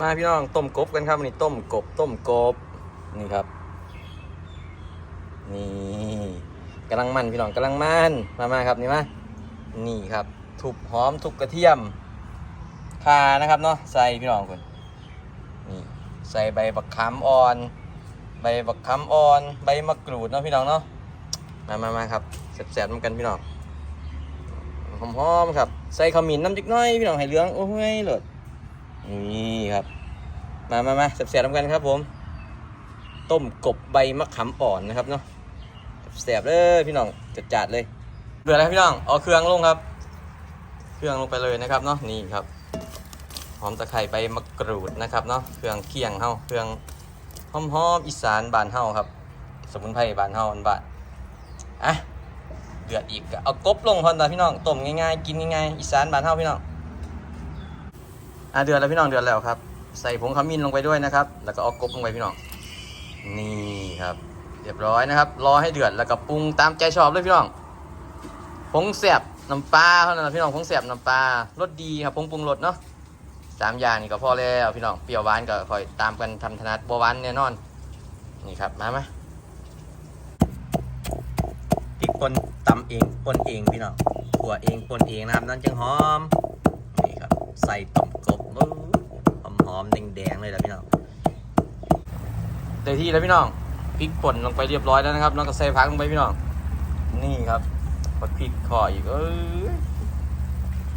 มาพี่น้องต้มกบกันครับนี่ต้มกบต้มกบนี่ครับ นี่กำลังมันพี่น้องกำลังมันมามาครับนี่มานี่ครับ ทุบหอมทุบกระเทียมข่านะครับเนาะใส่พี่น้องคนนี่ใส่ใบบักขามอ่อน ใบบักขามอ่อน ใบมะกรูดเนาะพี่น้องเนาะมามามาครับแซ่บๆน้ำกันพี่น้องหอมๆครับ ใส่ขมิ้นน้ำจิกน้อยพี่น้องให้เหลืองโอ้ยเลิศ นี่ครับ มามามาแซ่บๆน้ำกันครับผม ต้มกบใบมะขามอ่อนนะครับเนาะแซ่บเลยพี่น้องจัดๆเลยเดือดแล้วพี่น้องเอาเครื่องลงครับ เครื่องลงไปเลยนะครับเนาะนี่ครับหอมตะไคร้ใบมะกรูดนะครับเนาะเครื่องเคียงเฮาเครื่องหอมๆอ,อีสานบานเฮาครับ สมุนไพรบานเฮาบ้านอะเดือดอีกเอากบลงพอนตาพี่น้องต้มง่ายๆกินง่ายๆอีสานบานเฮาพี่น้อง อะเดือดแล้วพี่น้องเดือดแล้วครับ ใส่ผงขมิ้นลงไปด้วยนะครับ แล้วก็เอากบลงไปพี่น้อง นี่ครับ เรียบร้อยนะครับ รอให้เดือดแล้วก็ปรุงตามใจชอบเลยพี่น้อง ผงแสบน้ำปลาเท่านั้นนะพี่น้องผงแสบน้ำปลารสดีครับผงปรุงรสเนาะสามอย่างนี่ก็พอแล้วพี่น้องเปรี้ยวหวานก็คอยตามกันทำถนัดบัวหวานแน่นอน นี่ครับมาไหมพริกป่นตำเองป่นเองพี่น้องขั่วเองป่นเองนะครับนั่นจึงหอมนี่ครับใส่ต้ม หอมแดงๆเลยนะพี่น้องเต็ที่แล้วพี่น้องพริกป่นลงไปเรียบร้อยแล้วนะครับ น้องก็ใส่พักลงไปพี่น้อง นี่ครับผักพริกขออีกเอ้ย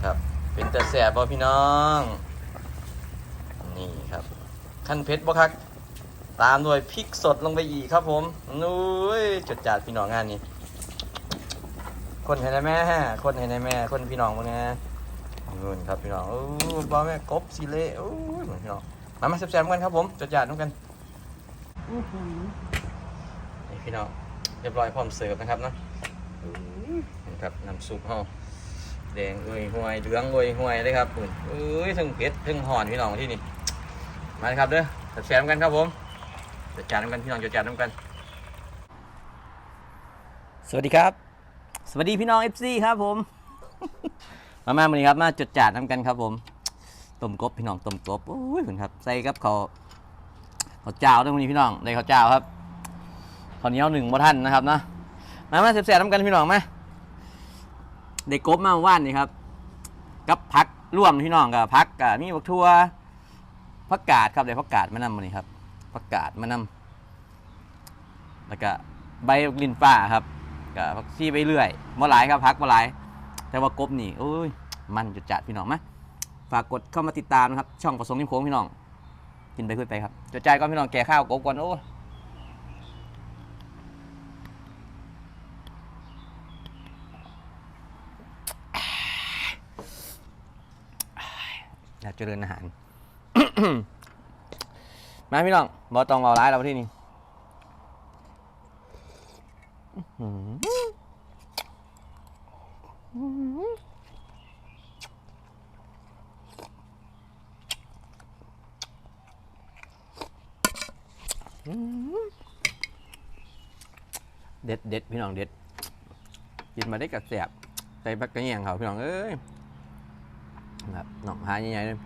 ครับ เป็นแต่แสบบ่พี่น้อง นี่ครับขั้นเพชรบ่คักตามด้วยพริกสดลงไปอีกครับผมนุ้ยจดจัดพี่น้องงานนี้ คนให้ได้แม่คนให้ได้แม่คนพี่น้องพวกนี้ นู่นครับพี่น้องโอ้บ้าแม่กบสิเละโอ้ยเหมือนพี่น้องมามาแซ่บๆกันครับผมจดจัดน้ำกันนี่พี่น้องเรียบร้อยพร้อมเสิร์ฟนะครับเนาะนี่ครับน้ำซุปเฮาแดงเอ้ยห่วยเหลืองเอ้ยห่วยเลยครับคุณเอ้ยทั้งเผ็ดทั้งห่อนพี่น้องที่นี่มาเลยครับเด้อแชร์กันครับผมจัดจานกันพี่น้องจัดจานกัน สวัสดีครับ สวัสดีพี่น้อง FC ครับผม มามาวันนี้ครับมาจดจานทำกันครับผมต้มกบพี่น้องต้มกบโอ้ยคุณครับใส่กับเขาวข้าเจ้าด้วยวันนี้พี่น้องได้ข้าเจ้าครับข้าวเหนียวหนึ่งบ่ท่านนะครับนะมามาเสียบๆทำกันพี่น้องมาได้กบมาว่านนี่ครับ กับพักร่วมพี่น้องกับพักกับมีบักทั่วผักกาดครับได้ผักกาดมานำมานี่ครับผักกาดมานำแล้วก็ใบลินฟ้าครับกับผักชีไปเรื่อยบ่หลายครับพักบ่หลายแต่ว่ากบนี่โอ้ย มันจุดจัดพี่น้องมาฝากกดเข้ามาติดตามนะครับ ช่องประสงค์นิมโค้งพี่น้อง กินไปขึ้นไปครับจะจ่ายก่อนพี่น้องแก่ข้าวโกก่อนโอ้อยากเจริญอาหาร มาพี่น้องบอตองเอาร้ายเราที่นี่อื้อหือ เด็ดเด็ดพี่น้องเด็ด กินมาได้กับแสบใส่บักกระเนียงเขาพี่น้องเอ้ยแบบหนองหายใหญ่ๆเลย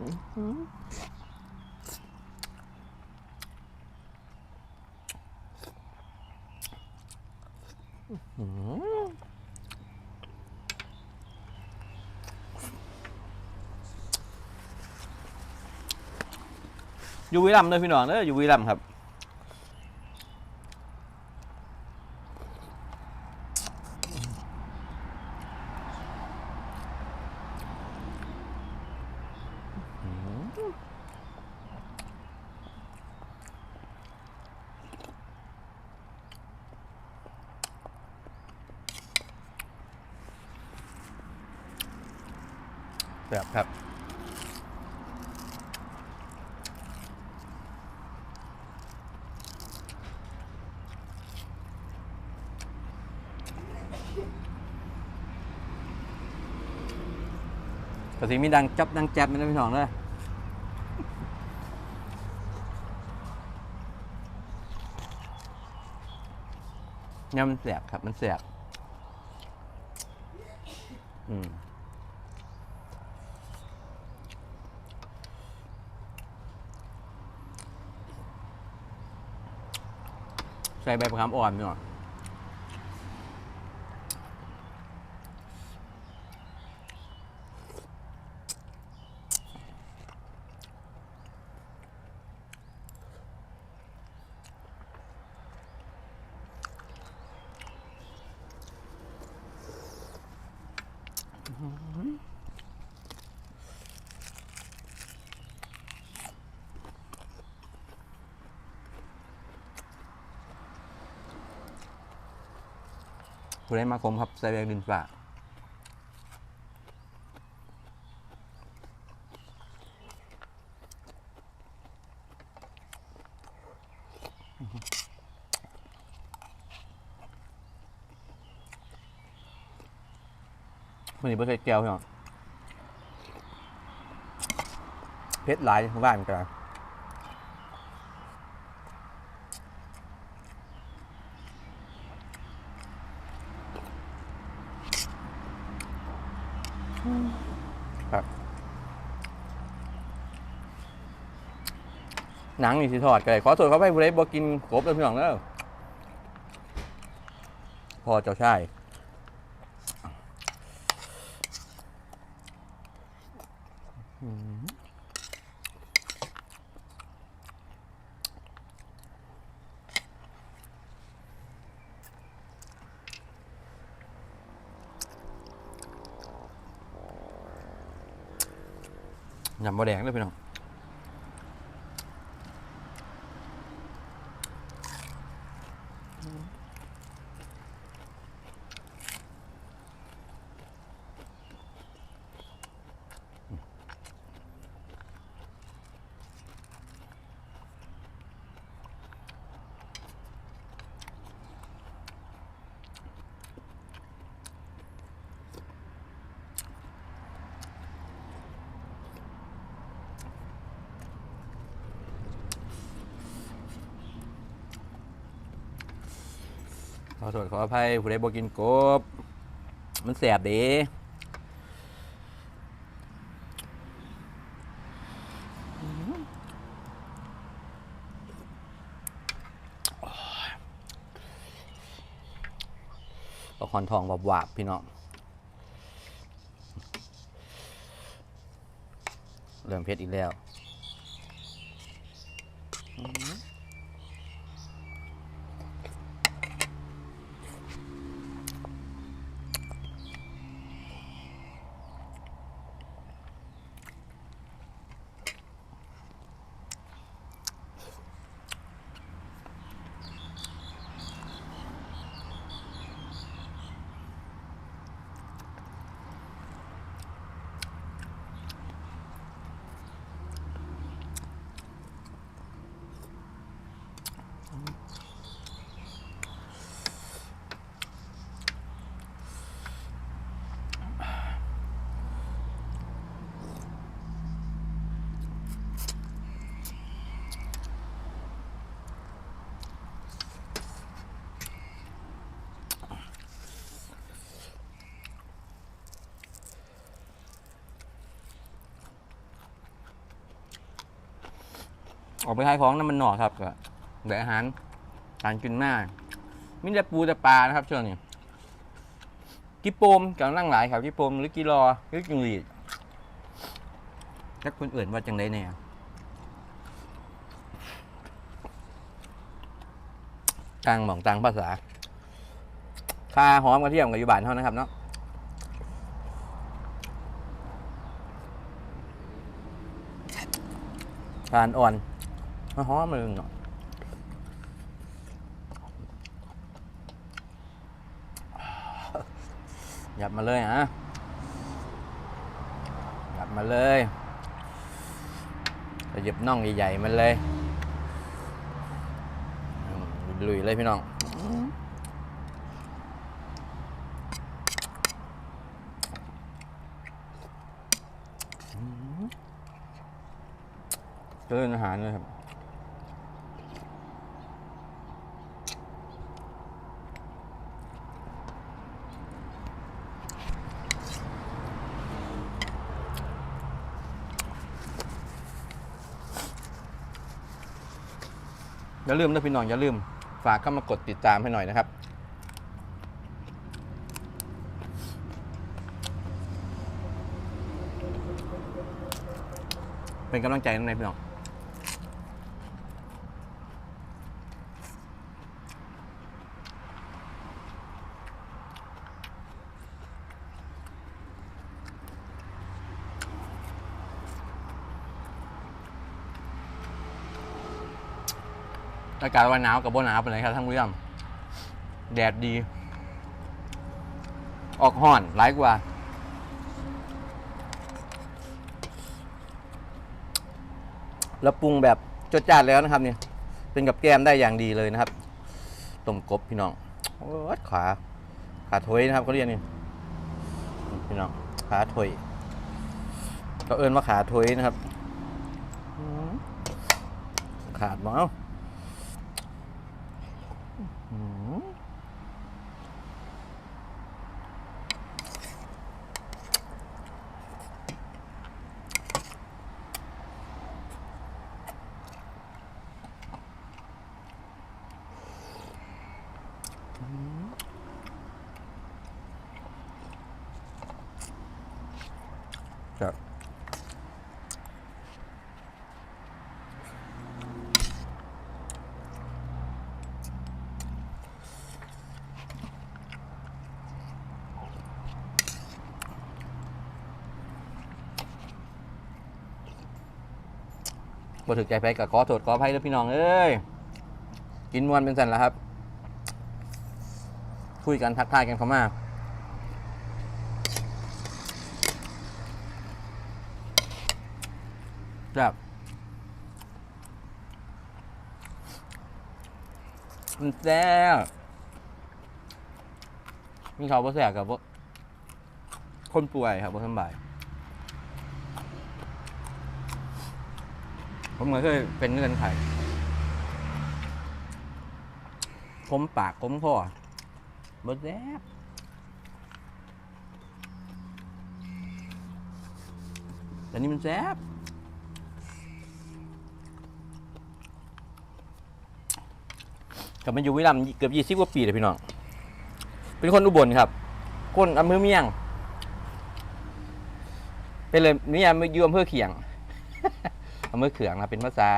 อื้อ อยู่วิลัมเลยพี่น้องเด้ออยู่วิลัมครับแบบครับ สีมีดังจับดังแจ๊บมันไม่หนองเลยเนี่ยมันเสียบครับ มันเสียบใส่ใบประคำอ่อนหน่อย ผู้ใดมาคมครับใส่แบงดินฝ่าวันนี้เพิ่งใส่แก้วพี่น้องเพชรหลายของบ้านกัน หนังนี่สิทอดกันเลยขอโทษเขาไปผู้ใดบ่กินกบเลยพี่น้องเด้อพอเจ้าชายยำบะแดงเลยพี่น้อง ขอโทษขออภัยผู้ใดบ่กินกบ มันแสบเดีก็คอนทองบวาบๆพี่น้องเริ่มเพชรอีกแล้ว ออกไปขายของน้ำมันหนอครับก็เดี๋ยวอาหารการกินหน้ามิแต่ปูแต่ปลานะครับช่วงนี้กิโปมกำลังหลายครับกิโปมหรือกิรอหรือจิงหรีดถ้าคนอื่นว่าจังไดเนี่ยต่างหม่องต่างภาษาค่าหอมกระเทียมกับยูบานเท่านะครับเนาะทานอ่อน มันหอมเลยเนาะหยับมาเลยฮะหยับมาเลยหยับน่องใหญ่ๆมันเลยลุยเลยพี่น้องเจริญอาหารเลยครับ อย่าลืมนะพี่น้องอย่าลืม ฝากเข้ามากดติดตามให้หน่อยนะครับ เป็นกำลังใจนะพี่น้อง อากาศวันหนาวกับบ่หนาวเป็นไรครับท่านผู้ชมแดดดี ออกห่อนร้ายกว่า แล้วปรุงแบบจดจ้านแล้วนะครับเนี่ยเป็นกับแก้มได้อย่างดีเลยนะครับต้มกบพี่น้องโอ้ยขาขาถวยนะครับเขาเรียกนี่พี่น้องขาถวยก็เอิ้นว่าขาถวยนะครับ ขาดมั้งเอ้า อื บ่ถึกใจไปกับขอโทษขออภัยด้วยพี่น้องเอ้ยกินมวนเป็นสันแล้วครับ คุยกันทักทายกันเข้ามาครับมันแซ่บมีเขาบ่แสบกับบ่คนป่วยครับบ่สบาย ผมก็เคยเป็นเงื่อนไขคมปากคมคอบดแซ่บแต่นี่มันแซ่บกลับมาอยู่วิลัมเกือบยี่สิบกว่าปีเลยพี่น้อง เป็นคนอุบลครับ คนอำเภอเมียง เป็นเลยนี่อำเภออยู่อำเภอเขียง อำเภอเขืองนะครับเป็นภาษา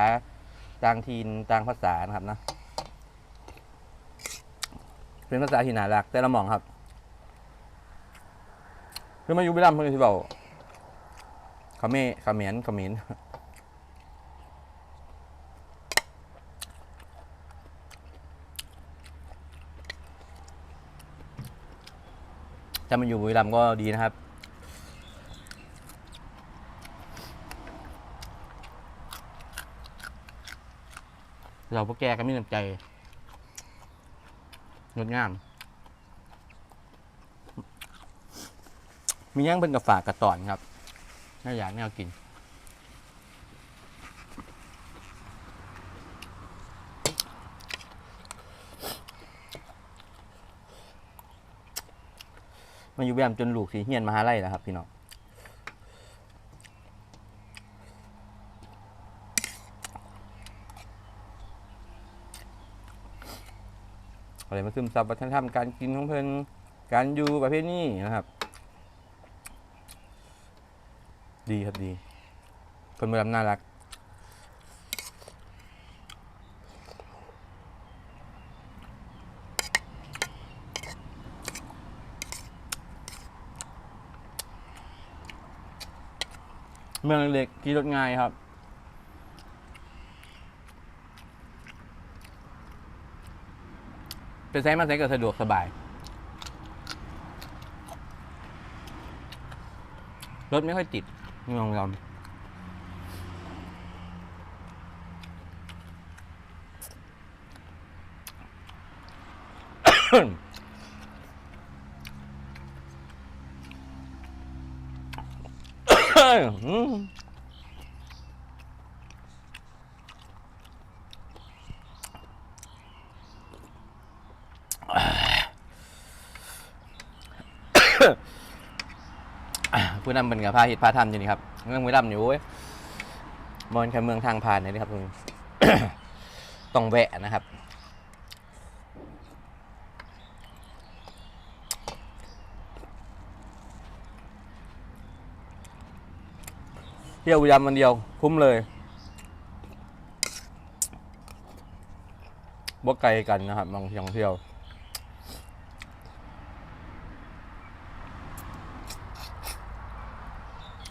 ต่างทีนต่างภาษานะครับนะเป็นภาษาที่น่ารักแต่ละหมองครับคือมาอยู่บิลัมเพื่อนที่บอกเขาเมเขาเมนขาเมนจะมาอยู่บุรีรัมย์ก็ดีนะครับ เราพวกแกก็มีน้ำใจงดงาม มีย่างเป็นกับฝากกระตอนครับ น่าอยากแนวกิน มาอยู่แบบจนลูกสีเฮียนมหาลัยแล้วครับพี่น้อง อะไรมาซึมซับวัฒนธรรมการกินของเพิ่นการอยู่ประเภทนี้นะครับ ดีครับดี คนเมืองน่ารักเมืองเล็กขี่รถง่ายครับ ไปใช้มาไซส์ก็สะดวกสบาย รถไม่ค่อยติดนี่ลองยอม ผู้นำเป็นกับพาหิตพาธรรมอยู่นี่ครับเมืองไม่รับอยู่เว้ยมอนแค่เมืองทางผ่านนี่นะครับคุณต้องแวะนะครับเที่ยวยามวันเดียวคุ้มเลยบวกไกลกันนะครับบางท่องเที่ยว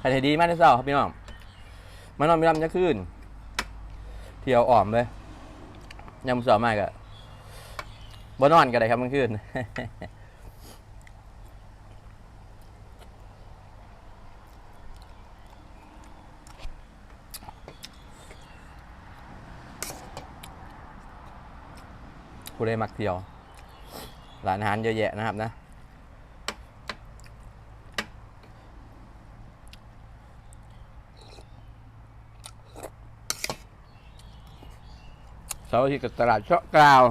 ใครใจดีมากที่สุดครับพี่น้องมานอนบุรีรัมย์จะขึ้น เที่ยวอ่อมเลยยามมื้อเสาร์มากอะบนอนก็ได้ครับมันขึ้นผู้ได้มักเที่ยวร้านอาหารเยอะแยะนะครับนะ เสาร์อาทิตย์กับตลาดเชาะกราว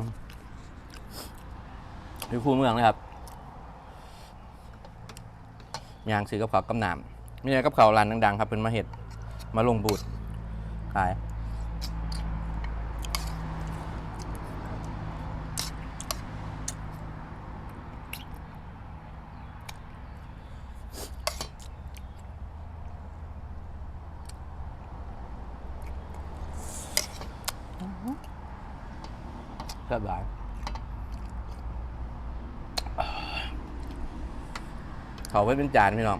ที่คูเมืองนะครับยางซื้อกับเขาวกำหนามมีอะไรกับเขาวร้านดังๆ ครับเป็นมาเห็ดมาลงบูดขาย สบายเขาไว้เป็นจานพี่น้อง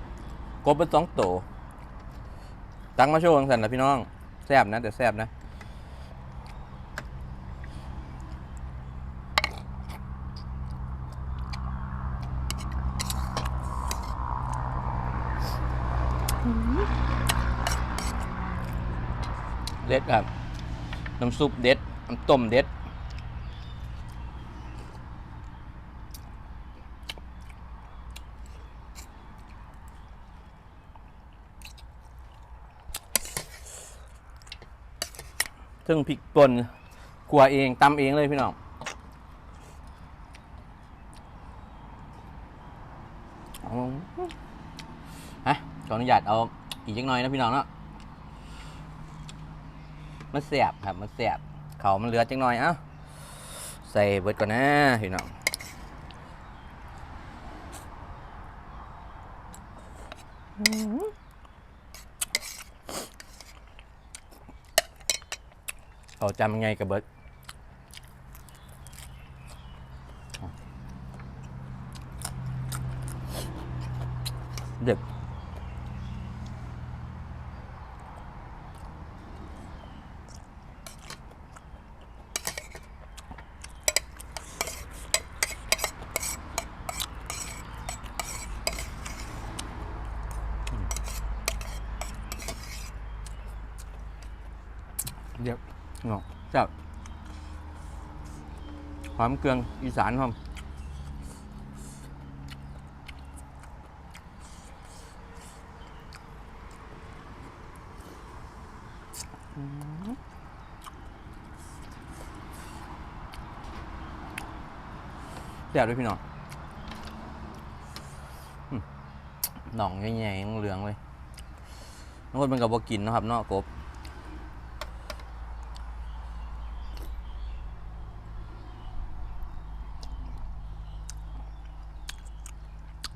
กบเป็นสองโตวตั้งมาโชว์กันสันนะพี่น้อง แซบนะแต่แซบนะเด็ดครับ น้ำซุปเด็ด น้ำต้มเด็ด ซึ่งพริกป่นขัวเองตำเองเลยพี่น้องฮะขออนุญาตเอาอีกจักหน่อยนะพี่น้องเนาะมันเสียบครับมันเสียบเขามันเหลือจักหน่อยเอ้าใส่เบิดก่อนนะพี่น้อง เขา จำยังไงกับเบิร์ดเด็ดเด็ดเนาะจับควา มเกลืองอีสานครับแซ่บด้วยพี่น้องอืมหน่องใหญ่ๆเหลืองเลยน้องคนเป็นกับบอกินนะครับเนาะกบ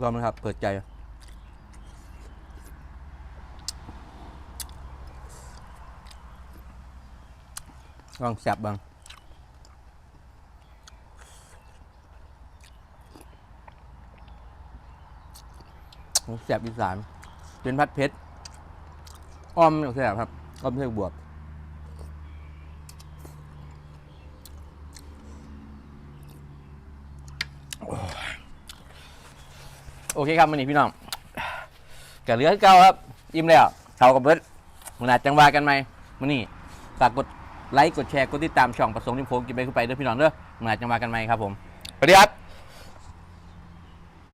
ลองนะครับ เปิดใจ ลองแสบบ้างแสบอีสาน เป็นพัดเพชรอ้อมแสบครับอ้อมเพื่บวบ เคครับวันนี้พี่น้องกับเหลือเก่าครับอิ่มแล้วเท่ากับเบิร์ดมันอาจจังว่ากันไหมวันนี้ฝากกดไลค์กดแชร์กดติดตามช่องประสงค์นิมโฟกินไปขึ้นไปเด้อพี่น้องเด้อมันอาจจังว่ากันไหมครับผมสวัสดีครับ